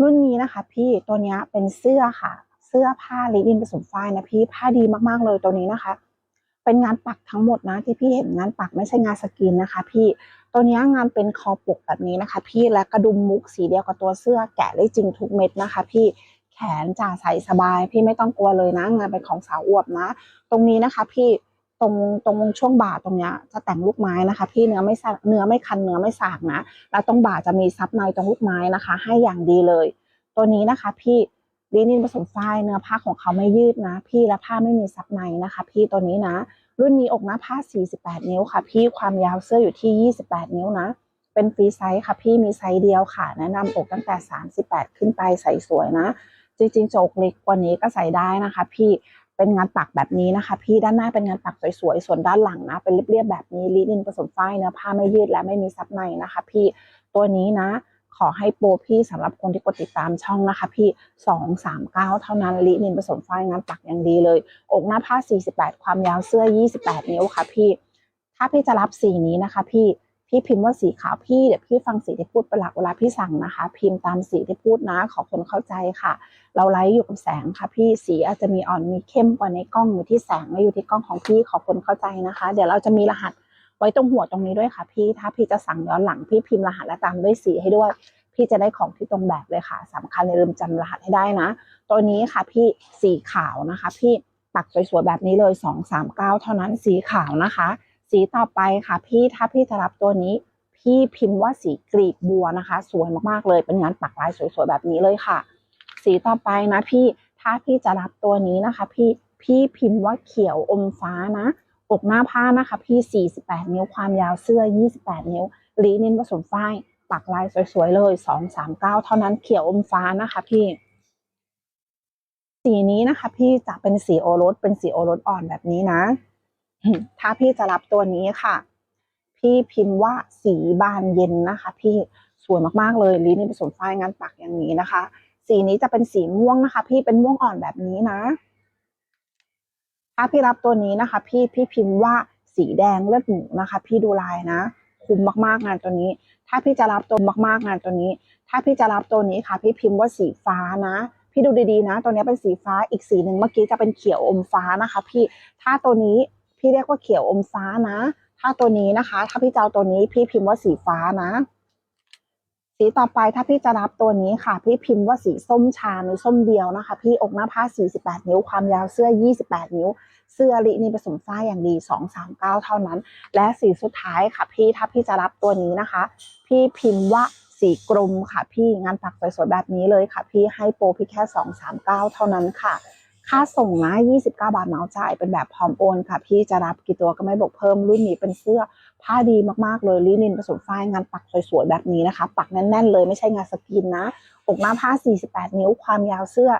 รุ่นนี้นะคะพี่ตัวนี้เป็นเสื้อค่ะ เสื้อผ้าลินินผสมฝ้ายนะพี่ผ้าดีมากๆเลยตัวนี้นะคะ เป็นงานปักทั้งหมดนะ ที่พี่เห็นงานปักไม่ใช่งานสกรีนนะคะ พี่ตัวนี้งานเป็นคอปกแบบนี้นะคะ พี่และกระดุมมุกสีเดียวกับตัวเสื้อแกะได้จริงทุกเม็ดนะคะ พี่แขนจ่าใส่สบาย พี่ไม่ต้องกลัวเลยนะ งานเป็นของสาวอวบนะ ตรงนี้นะคะ พี่ ตรงตรงช่วงบ่าตรงเนี้ยจะแต่งลูกไม้นะคะ พี่เนื้อไม่สะเนื้อไม่คันเนื้อไม่สากนะแล้วตรงบ่าจะมีซับในตรงลูกไม้นะคะ ให้อย่างดีเลย ตัวนี้นะคะ พี่ลินินผสมฝ้ายเนื้อผ้าของเขาไม่ยืดนะ พี่และผ้าไม่มีซับในนะคะ พี่ตัวนี้นะ รุ่นนี้อกหน้าผ้า 48 นิ้วค่ะ พี่ความยาวเสื้ออยู่ที่ 28 นิ้วนะ เป็นฟรีไซส์ค่ะ พี่มีไซส์เดียวค่ะ แนะนำอกตั้งแต่ 38 ขึ้นไปใส่สวยนะ จริงๆจะอกเล็กกว่านี้ก็ใส่ได้นะคะ พี่ เป็นงานปักแบบนี้นะคะ พี่ด้านหน้าเป็นงานปักสวยๆ ส่วนด้านหลังนะ เป็นเรียบๆแบบนี้ลินินผสมฝ้ายเนื้อผ้าไม่ยืดและไม่มีซับในนะคะ พี่ตัวนี้นะ ขอให้โปรพี่สำหรับคนที่กดติดตามช่องนะคะ พี่สองสามเก้าเท่านั้นลินินผสมฝ้ายงานปักอย่างดีเลย อกหน้าผ้า48ความยาวเสื้อ28นิ้วค่ะ พี่ ถ้าพี่จะรับสีนี้นะคะ พี่ พี่พิมพ์ว่าสีขาวพี่เดี๋ยวพี่ฟังสีที่พูดเป็นหลักเวลาพี่สั่งนะคะ พิมพ์ตามสีที่พูดนะ ขอคนเข้าใจค่ะ เราไลฟ์อยู่กับแสงค่ะ พี่สีอาจจะมีอ่อนมีเข้มกว่าในกล้องอยู่ที่แสงและอยู่ที่กล้องของพี่ขอคนเข้าใจนะคะ เดี๋ยวเราจะมีรหัสไว้ตรงหัวตรงนี้ด้วยค่ะ พี่ถ้าพี่จะสั่งย้อนหลังพี่พิมพ์รหัสและตามด้วยสีให้ด้วย พี่จะได้ของที่ตรงแบบเลยค่ะสำคัญอย่าลืมจำรหัสให้ได้นะ ตัวนี้ค่ะพี่สีขาวนะคะ พี่ปักสวยๆแบบนี้เลยสองสามเก้าเท่านั้นสีขาวนะคะ สีต่อไปค่ะ พี่ถ้าพี่จะรับตัวนี้ พี่พิมพ์ว่าสีกรีบบัวนะคะ สวยมากๆเลยเป็นงานปักลายสวยๆแบบนี้เลยค่ะ สีต่อไปนะพี่ถ้าพี่จะรับตัวนี้นะคะ พี่พี่พิมพ์ว่าเขียวอมฟ้านะอกหน้าผ้านะคะ พี่ 48 นิ้วความยาวเสื้อ 28 นิ้วลีนินผสมฝ้ายปักลายสวยๆเลย 239 เท่านั้นเขียวอมฟ้านะคะพี่ สีนี้นะคะ พี่จะเป็นสีโอรสเป็นสีโอรสอ่อนแบบนี้นะ ถ้าพี่จะรับตัวนี้ค่ะ พี่พิมพ์ว่าสีบานเย็นนะคะ พี่สวยมากๆเลยลีนินผสมฝ้ายงานปักอย่างนี้นะคะ สีนี้จะเป็นสีม่วงนะคะ พี่เป็นม่วงอ่อนแบบนี้นะ ถ้าพี่รับตัวนี้นะคะ พี่พี่พิมพ์ว่าสีแดงเลือดหมูนะคะ พี่ดูลายนะคุ้มมากๆงานตัวนี้ ถ้าพี่จะรับตัวมากๆงานตัวนี้ ถ้าพี่จะรับตัวนี้ค่ะ พี่พิมพ์ว่าสีฟ้านะพี่ดูดีๆนะ ตัวนี้เป็นสีฟ้าอีกสีหนึ่งเมื่อกี้จะเป็นเขียวอมฟ้านะคะ พี่ถ้าตัวนี้ พี่เรียกว่าเขียวอมฟ้านะ ถ้าตัวนี้นะคะ ถ้าพี่จะเอาตัวนี้พี่พิมพ์ว่าสีฟ้านะ สีต่อไปถ้าพี่จะรับตัวนี้ค่ะ พี่พิมพ์ว่าสีส้มชาหรือส้มเดียวนะคะ พี่อกหน้าผ้า 48 นิ้ว ความยาวเสื้อ 28 นิ้ว เสื้อลินี่ผสมฝ้ายอย่างดี 239 เท่านั้น และสีสุดท้ายค่ะ พี่ถ้าพี่จะรับตัวนี้นะคะ พี่พิมพ์ว่าสีกรมค่ะ พี่งานปักสวยๆแบบนี้เลยค่ะ พี่ให้โปรพี่แค่ 239 เท่านั้นค่ะ ค่าส่งนะ 29 บาทเหมาจ่ายเป็นแบบพร้อมโอนค่ะ พี่จะรับกี่ตัวก็ไม่บอกเพิ่มรุ่นนี้เป็นเสื้อผ้าดีมากๆเลยลินินผสมฝ้ายงานปักสวยๆแบบนี้นะคะ ปักแน่นๆเลยไม่ใช่งานสกรีนนะ อกหน้าผ้า 48 นิ้วความยาวเสื้อ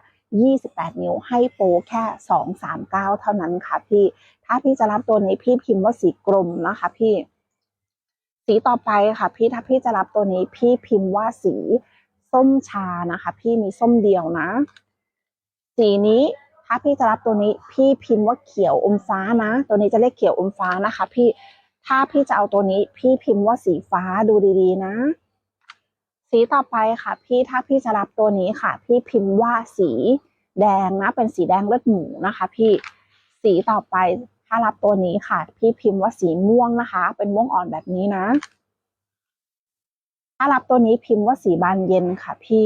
28 นิ้วให้โปรแค่ 239 เท่านั้นค่ะพี่ ถ้าพี่จะรับตัวนี้พี่พิมพ์ว่าสีกรมนะคะพี่ สีต่อไปค่ะพี่ถ้าพี่จะรับตัวนี้พี่พิมพ์ว่าสีส้มชานะคะ พี่มีส้มเดียวนะ สีนี้ ถ้าพี่จะรับตัวนี้พี่พิมพ์ว่าเขียวอมฟ้านะ ตัวนี้จะเรียกเขียวอมฟ้านะคะ พี่ถ้าพี่จะเอาตัวนี้ พี่พิมพ์ว่าสีฟ้าดูดีๆนะ สีต่อไปค่ะ พี่ถ้าพี่จะรับตัวนี้ค่ะ พี่พิมพ์ว่าสีแดงนะ เป็นสีแดงเลือดหมูนะคะ พี่สีต่อไปถ้ารับตัวนี้ค่ะ พี่พิมพ์ว่าสีม่วงนะคะ เป็นม่วงอ่อนแบบนี้นะ ถ้ารับตัวนี้พิมพ์ว่าสีบานเย็นค่ะ พี่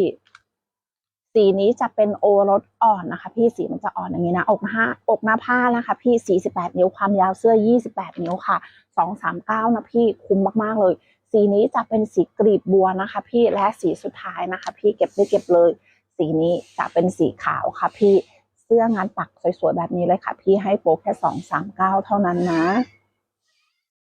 สีนี้จะเป็นโอรสอ่อนนะคะ พี่สีมันจะอ่อนอย่างนี้นะอกหน้าอกหน้าผ้านะคะ พี่48นิ้วความยาวเสื้อ28นิ้วค่ะ239นะพี่คุ้มมากๆเลย สีนี้จะเป็นสีกรีบบัวนะคะ พี่และสีสุดท้ายนะคะ พี่เก็บได้เก็บเลย สีนี้จะเป็นสีขาวค่ะ พี่เสื้องานปักสวยๆแบบนี้เลยค่ะ พี่ให้โปรแค่239เท่านั้นนะ